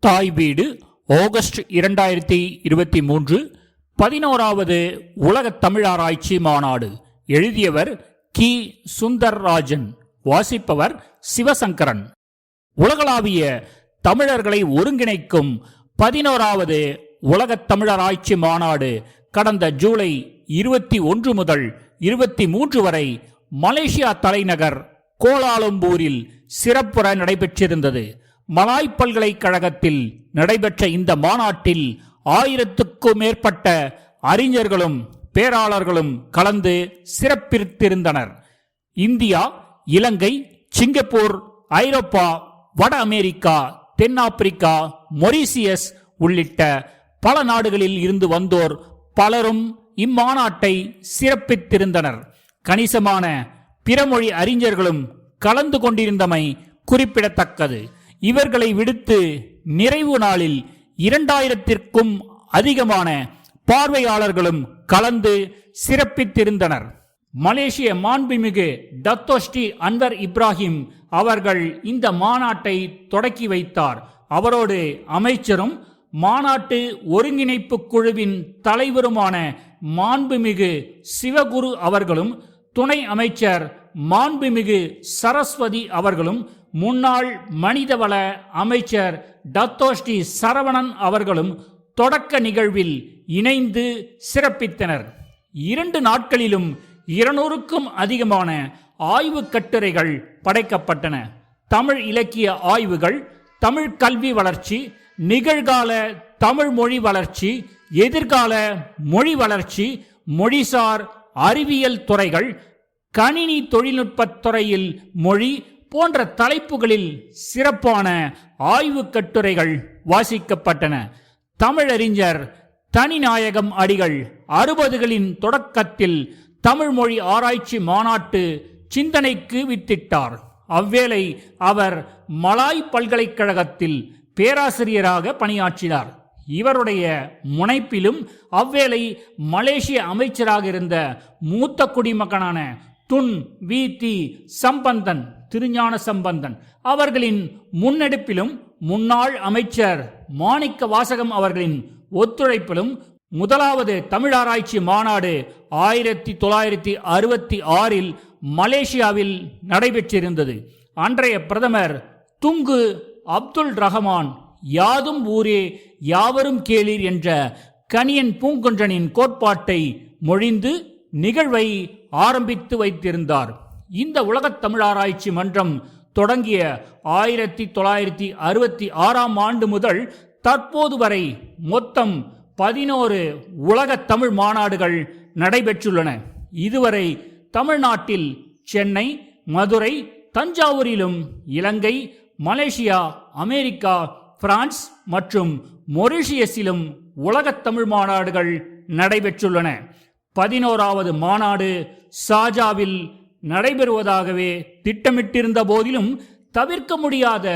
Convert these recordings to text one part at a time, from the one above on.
தாய் வீடு ஆகஸ்ட் இரண்டாயிரத்தி இருபத்தி மூன்று பதினோராவது உலக தமிழாராய்ச்சி மாநாடு. எழுதியவர் கி. சுந்தர்ராஜன் வாசிப்பவர் சிவசங்கரன். உலகளாவிய தமிழர்களை ஒருங்கிணைக்கும் பதினோராவது உலக தமிழராய்ச்சி மாநாடு கடந்த ஜூலை இருபத்தி ஒன்று முதல் இருபத்தி மூன்று வரை மலேசியா தலைநகர் கோலாலம்பூரில் சிறப்புற நடைபெற்றிருந்தது. மலாய் பல்கலைக்கழகத்தில் நடைபெற்ற இந்த மாநாட்டில் ஆயிரத்துக்கும் மேற்பட்ட அறிஞர்களும் பேராளர்களும் கலந்து சிறப்பித்திருந்தனர். இந்தியா இலங்கை சிங்கப்பூர் ஐரோப்பா வட அமெரிக்கா தென்னாப்பிரிக்கா மொரீசியஸ் உள்ளிட்ட பல நாடுகளில் இருந்து வந்தோர் பலரும் இம்மாநாட்டை சிறப்பித்திருந்தனர். கணிசமான பிறமொழி அறிஞர்களும் கலந்து கொண்டிருந்தமை குறிப்பிடத்தக்கது. இவர்களை விடுத்து நிறைவு நாளில் இரண்டாயிரத்திற்கும் அதிகமான பார்வையாளர்களும் கலந்து சிறப்பித்திருந்தனர். மலேசிய மாண்புமிகு டத்தோஸ்ரீ அன்வர் இப்ராஹிம் அவர்கள் இந்த மாநாட்டை தொடக்கி வைத்தார். அவரோடு அமைச்சரும் மாநாட்டு ஒருங்கிணைப்பு குழுவின் தலைவருமான மாண்புமிகு சிவகுரு அவர்களும் துணை அமைச்சர் மாண்புமிகு சரஸ்வதி அவர்களும் முன்னாள் மனிதவள அமைச்சர் டத்தோஸ்ரீ சரவணன் அவர்களும் தொடக்க நிகழ்வில் இணைந்து சிறப்பித்தனர். இரண்டு நாட்களிலும் இருநூறுக்கும் அதிகமான ஆய்வு கட்டுரைகள் படைக்கப்பட்டன. தமிழ் இலக்கிய ஆய்வுகள் தமிழ் கல்வி வளர்ச்சி நிகழ்கால தமிழ் மொழி வளர்ச்சி எதிர்கால மொழி வளர்ச்சி மொழிசார் அறிவியல் துறைகள் கணினி தொழில்நுட்பத் துறையில் மொழி போன்ற தலைப்புகளில் சிறப்பான ஆய்வு கட்டுரைகள் வாசிக்கப்பட்டன. தமிழறிஞர் தனிநாயகம் அடிகள் அறுபதுகளின் தொடக்கத்தில் தமிழ் மொழி ஆராய்ச்சி மாநாட்டு சிந்தனைக்கு வித்திட்டார். அவ்வேளை அவர் மலாய் பல்கலைக்கழகத்தில் பேராசிரியராக பணியாற்றினார். இவருடைய முனைப்பிலும் அவ்வேளை மலேசிய அமைச்சராக இருந்த மூத்த குடிமகனான Tun V T Sambanthan Thirugnana Sambanthan. அவர்களின் முன்னெடுப்பிலும் முன்னாள் அமைச்சர் மாணிக்க வாசகம் அவர்களின் ஒத்துழைப்பிலும் முதலாவது தமிழாராய்ச்சி மாநாடு ஆயிரத்தி தொள்ளாயிரத்தி அறுபத்தி ஆறில் மலேசியாவில் நடைபெற்றிருந்தது. அன்றைய பிரதமர் துங்கு அப்துல் ரஹமான் யாதும் ஊரே யாவரும் கேளீர் என்ற கனியன் பூங்கொன்றனின் கோட்பாட்டை மொழிந்து நிகழ்வை ஆரம்பித்து வைத்திருந்தார். இந்த உலகத் தமிழாராய்ச்சி மன்றம் தொடங்கிய ஆயிரத்தி தொள்ளாயிரத்தி அறுபத்தி ஆறாம் ஆண்டு முதல் தற்போது வரை மொத்தம் பதினோரு உலக தமிழ் மாநாடுகள் நடைபெற்றுள்ளன. இதுவரை தமிழ்நாட்டில் சென்னை மதுரை தஞ்சாவூரிலும் இலங்கை மலேசியா அமெரிக்கா பிரான்ஸ் மற்றும் மொரிஷியஸிலும் உலகத் தமிழ் மாநாடுகள் நடைபெற்றுள்ளன. பதினோராவது மாநாடு சாஜாவில் நடைபெறுவதாகவே திட்டமிட்டிருந்த போதிலும் தவிர்க்க முடியாத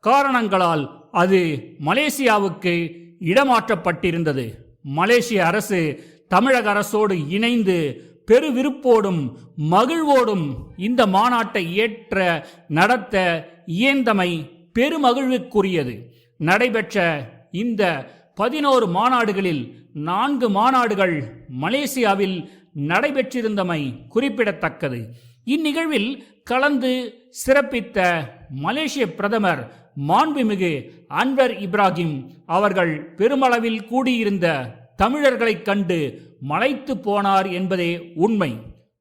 காரணங்களால் அது மலேசியாவுக்கு இடமாற்றப்பட்டிருந்தது. மலேசிய அரசு தமிழக அரசோடு இணைந்து பெருவிருப்போடும் மகிழ்வோடும் இந்த மாநாட்டை ஏற்ற நடத்த இயந்தமை பெருமகிழ்வுக்குரியது. நடைபெற்ற இந்த பதினோரு மாநாடுகளில் நான்கு மாநாடுகள் மலேசியாவில் நடைபெற்றிருந்தமை குறிப்பிடத்தக்கது. இந்நிகழ்வில் கலந்து சிறப்பித்த மலேசிய பிரதமர் மாண்புமிகு அன்வர் இப்ராஹிம் அவர்கள் பெருமளவில் கூடியிருந்த தமிழர்களைக் கண்டு மலைத்து போனார் என்பதே உண்மை.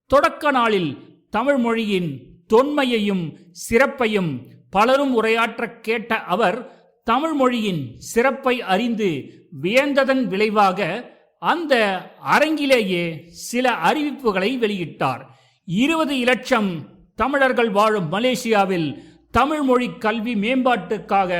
தொடக்க நாளில் தமிழ் மொழியின் தொன்மையையும் சிறப்பையும் பலரும் உரையாற்ற கேட்ட அவர் தமிழ் மொழியின் சிறப்பை அறிந்து வியந்ததன் விளைவாக அந்த அரங்கிலேயே சில அறிவிப்புகளை வெளியிட்டார். இருபது இலட்சம் தமிழர்கள் வாழும் மலேசியாவில் தமிழ் மொழி கல்வி மேம்பாட்டுக்காக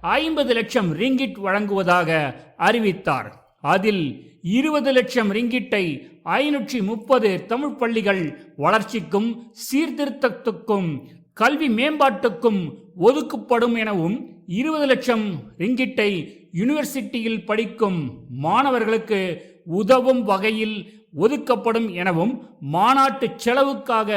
ஐம்பது லட்சம் ரிங்கிட் வழங்குவதாக அறிவித்தார். அதில் இருபது லட்சம் ரிங்கிட்டை ஐநூற்றி முப்பது தமிழ் பள்ளிகள் வளர்ச்சிக்கும் சீர்திருத்தத்துக்கும் கல்வி மேம்பாட்டுக்கும் ஒதுக்கப்படும் எனவும் இருபது லட்சம் ரிங்கிட்டை யூனிவர்சிட்டியில் படிக்கும் மாணவர்களுக்கு உதவும் வகையில் ஒதுக்கப்படும் எனவும் மாநாட்டு செலவுக்காக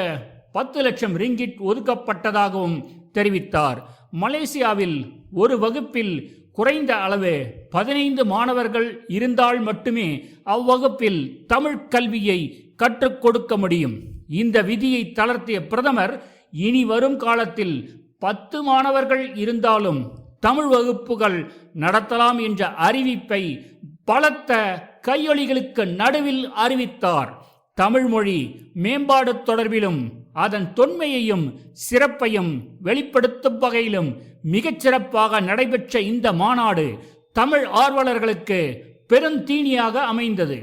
பத்து லட்சம் ரிங்கிட் ஒதுக்கப்பட்டதாகவும் தெரிவித்தார். மலேசியாவில் ஒரு வகுப்பில் குறைந்த அளவு பதினைந்து மாணவர்கள் இருந்தால் மட்டுமே அவ்வகுப்பில் தமிழ் கல்வியை கற்றுக் கொடுக்க முடியும். இந்த விதியை தளர்த்திய பிரதமர் இனி வரும் காலத்தில் பத்து மாணவர்கள் இருந்தாலும் தமிழ் வகுப்புகள் நடத்தலாம் என்ற அறிவிப்பை பலத்த கையொலிகளுக்கு நடுவில் அறிவித்தார். தமிழ்மொழி மேம்பாடு தொடர்பிலும் அதன் தொன்மையையும் சிறப்பையும் வெளிப்படுத்தும் வகையிலும் மிகச்சிறப்பாக நடைபெற்ற இந்த மாநாடு தமிழ் ஆர்வலர்களுக்கு பெருந்தீனியாக அமைந்தது.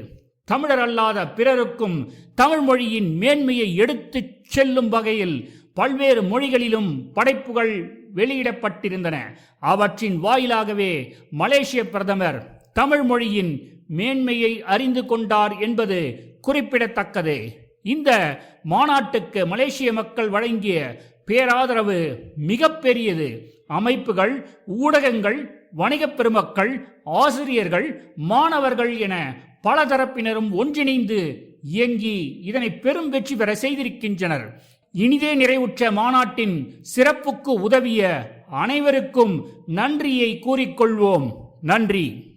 தமிழர் அல்லாத பிறருக்கும் தமிழ் மொழியின் மேன்மையை எடுத்துச் செல்லும் வகையில் பல்வேறு மொழிகளிலும் படைப்புகள் வெளியிடப்பட்டிருந்தன. அவற்றின் வாயிலாகவே மலேசிய பிரதமர் தமிழ் மொழியின் மேன்மையை அறிந்து கொண்டார் என்பது குறிப்பிடத்தக்கது. இந்த மாநாட்டுக்கு மலேசிய மக்கள் வழங்கிய பேராதரவு மிகப்பெரியது. அமைப்புகள் ஊடகங்கள் வணிகப் பெருமக்கள் ஆசிரியர்கள் மாணவர்கள் என பல தரப்பினரும் ஒன்றிணைந்து இயங்கி இதனை பெரும் வெற்றி பெற செய்திருக்கின்றனர். இனிதே நிறைவுற்ற மாநாட்டின் சிறப்புக்கு உதவிய அனைவருக்கும் நன்றியை கூறிக்கொள்வோம். நன்றி.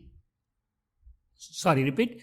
Sorry repeat